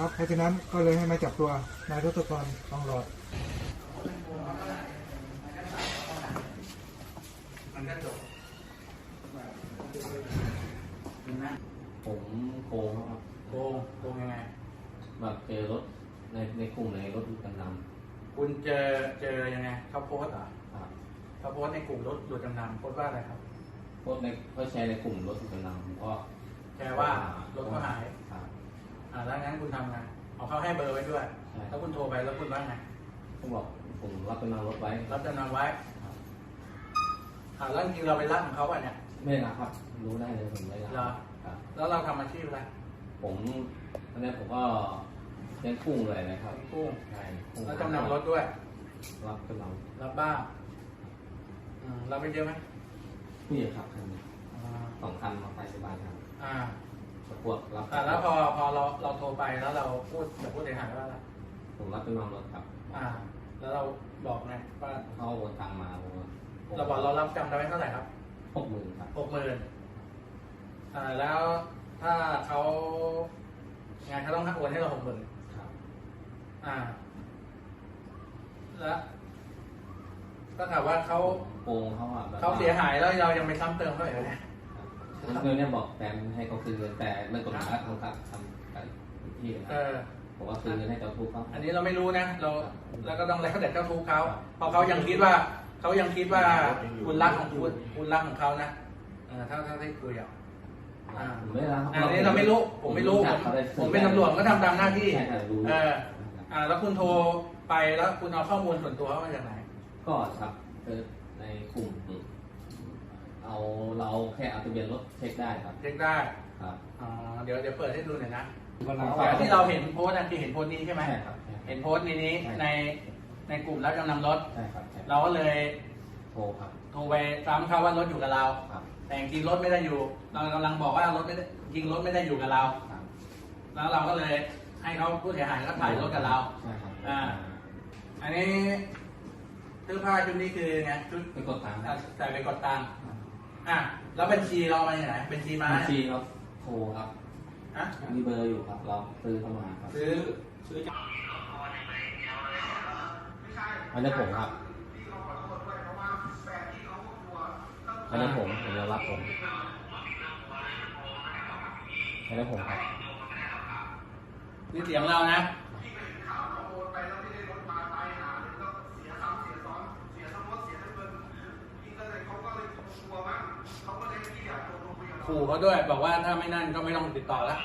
ครับ เพราะฉะนั้นก็เลยให้มาจับตัวนายทศกรทองหลอดมันก็จบผมโกงครับ โกงโกงยังไง แบบเจอรถในในกลุ่มในรถกันนคุณเจอเจอยังไงเขาโพสต์เหรอำครับเขาโพสต์ในกลุ่มรถดูดจำนำโพสต์ว่าอะไรครับ โพสต์ในเขาแชร์ในกลุ่มรถกันนำผมก็แค่ว่ารถเขาหาย ครับ อ่าแล้วงั้น คุณทำไงเอาเขาให้เบอร์ไว้ด้วย ใช่ แล้วคุณโทรไปแล้วคุณว่าไงผมบอกผมรับกันนำรถไว้รับจำนำไว้ครับอ่าแล้วจริงๆเราไปรับของเขาป่ะเนี่ย ไม่ได้รับครับ รู้ได้เลยผมไม่ได้เหรอรับครับ แล้วเราทำอาชีพอะไรผมตอนนี้ผมก็เลี้ยงกุ้งเลยนะครับกุ้งใช่กุ้งแล้วจำนำรถด้วย รับกันนรับบ้างอืมเราไปเยอะไหมำผู้หญิงขับคันหนึ่งอ่าสองคันมาไปที่บ้านครับอ่า ประกวดรับอ่าแล้วพอพอเราเราโทรไปแล้วเราพูดกับผู้เสียหายว่าอะไรผมรับกันนำรถครับอ่า แล้วเราบอกไงว่าเขาโอนตังมาผมว่าเราบอกเรารับจำได้ไว้เท่าไหร่ครับหกหมื่นครับ หกหมื่นอ่าแล้วถ้าเขางานเขาต้องโอนให้เราหกหมื่นครับ อ่า แล้วก็ถามว่าเขาโกงเขาอะแบบว่เขาเสียหายแล้วเรายังไปซ้ำเติมเขาอีกเห รอเนี่ยเงินเนี่ยบอกแฟนให้เขาคืนเงินแต่เรื่องกฎหมายทางการทำกันที่นะเออผมว่าคืนเงินให้เจ้าทุกข์เขา อันนี้เราไม่รู้นะ เราแล้วก็ต้องแล้วแต่เจ้าทุกข์เขาเพราะเขายังคิดว่าเขายังคิดว่าคุณรักของคุณคุณรักของเขานะเออถ้าถ้าได้คุยอะอ่าผมไม่รับอันนี้เราไม่รู้ผมไม่รู้ผมผมเป็นตำรวจก็ทำตามหน้าที่ ใช่ครับรู้เออ อ่า แล้วคุณโทรไปแล้วคุณเอาข้อมูลส่วนตัวเขามาจากไหน ก็ครับคือในกลุ่ม เอาเราแค่เอาทะเบียนรถเช็คได้ครับ เช็คได้ครับ อ๋อเดี๋ยวเดี๋ยวเปิดให้ดูหน่อยนะก็เราแต่ที่เราเห็นโพสต์นะคือเห็นโพสต์นี้ใช่ไหมใช่ครับใช่เห็นโพสต์นี้นี้ในในกลุ่มรับจำนำรถ ใช่ครับใช่เราก็เลยโทรครับโทรไปซ้ำเขาว่ารถอยู่กับเรา ครับแต่จริงๆรถไม่ได้อยู่ เรากำลังบอกว่ารถไม่ได้จริงรถไม่ได้อยู่กับเรา ครับแล้วเราก็เลยให้เขาผู้เสียหายก็ถ่ายรถกับเรา ใช่ครับอ่า อันนี้เสื้อผ้าชุดนี้คือไงชุดไปกดตังค์ใส่ไปกดตังค์ อะแล้วบัญชีเรามาจากไหนบัญชีมาบัญชีครับโทรครับอะมีเบอร์อยู่ครับเราซื้อเข้ามาครับซื้อซื้อจากอันนี้ผมครับอันนี้ผมผมยอมรับผมอันนี้ผมครับนี่เสียงเรานะ ขู่เขาด้วย บอกว่าถ้าไม่นั่นก็ไม่ต้องติดต่อแล้ว